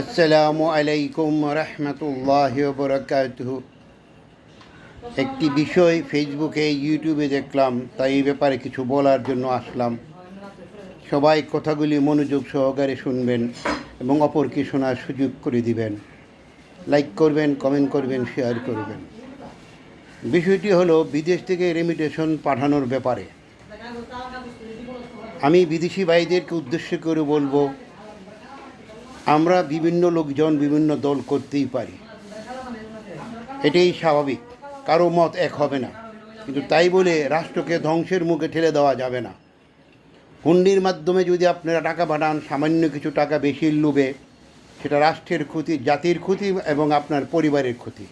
আসসালামু আলাইকুম রহমতুল্লাহ বরকাতুহ। একটি বিষয় ফেসবুকে ইউটিউবে দেখলাম, তাই এই ব্যাপারে কিছু বলার জন্য আসলাম। সবাই কথাগুলি মনোযোগ সহকারে শুনবেন এবং অপরকে শোনার সুযোগ করে দিবেন। লাইক করবেন কমেন্ট করবেন শেয়ার করবেন। বিষয়টি হলো বিদেশ থেকে রেমিটেশন পাঠানোর ব্যাপারে। আমি বিদেশি ভাইদেরকে উদ্দেশ্য করে বলব আমরা বিভিন্ন লোকজন, বিভিন্ন দল করতেই পারি। এটাই স্বাভাবিক। কারও মত এক হবে না। কিন্তু তাই বলে রাষ্ট্রকে ধ্বংসের মুখে ঠেলে দেওয়া যাবে না। হুন্ডির মাধ্যমে যদি আপনারা টাকা পাঠান, সামান্য কিছু টাকা বেশি লোভে, সেটা রাষ্ট্রের ক্ষতি, জাতির ক্ষতি এবং আপনার পরিবারের ক্ষতি।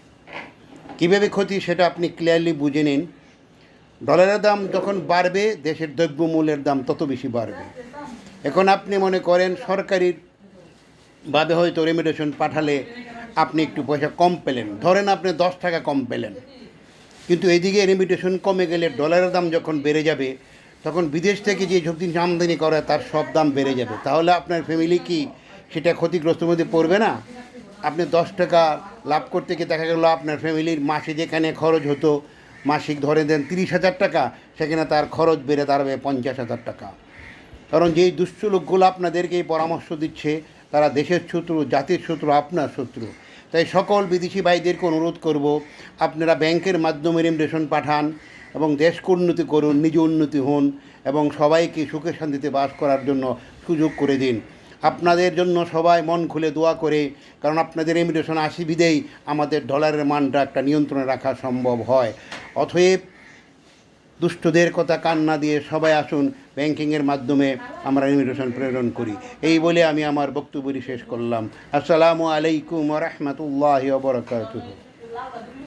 কীভাবে ক্ষতি সেটা আপনি ক্লিয়ারলি বুঝে নিন। ডলারের দাম যখন বাড়বে, দেশের দ্রব্যমূল্যের দাম তত বেশি বাড়বে। এখন আপনি মনে করেন সরকারির ভাবে হয়তো রেমিটেশন পাঠালে আপনি একটু পয়সা কম পেলেন। ধরেন আপনি দশ টাকা কম পেলেন। কিন্তু এদিকে রেমিটেশন কমে গেলে ডলারের দাম যখন বেড়ে যাবে, তখন বিদেশ থেকে যে সব জিনিস আমদানি করে, তার সব দাম বেড়ে যাবে। তাহলে আপনার ফ্যামিলি কি সেটা ক্ষতিগ্রস্ত মধ্যে পড়বে না? আপনি দশ টাকা লাভ করতে গিয়ে দেখা গেলো আপনার ফ্যামিলির মাসে যেখানে খরচ হতো। মাসিক ধরে দেন তিরিশ হাজার টাকা, সেখানে তার খরচ বেড়ে দাঁড়াবে পঞ্চাশ হাজার টাকা। কারণ যেই দুষ্ট লোকগুলো আপনাদেরকে এই পরামর্শ দিচ্ছে তারা দেশের শত্রু, জাতির শত্রু, আপনার শত্রু। তাই সকল বিদেশি ভাইদেরকে অনুরোধ করব, আপনারা ব্যাংকের মাধ্যমে রেমডেশন পাঠান এবং দেশকে উন্নতি করুন, নিজে উন্নতি হন এবং সবাইকে সুখে শান্তিতে বাস করার জন্য সুযোগ করে দিন। আপনাদের জন্য সবাই মন খুলে দোয়া করে, কারণ আপনাদের রেমিটেশন আসি বিদেই আমাদের ডলারের মানটা একটা নিয়ন্ত্রণে রাখা সম্ভব হয়। অতএব দুষ্টদের কথা কান্না দিয়ে সবাই আসুন ব্যাংকিংয়ের মাধ্যমে আমরা রেমিটেশন প্রেরণ করি। এই বলে আমি আমার বক্তব্য শেষ করলাম। আসসালামু আলাইকুম রহমতুল্লাহ বরকাতুহ।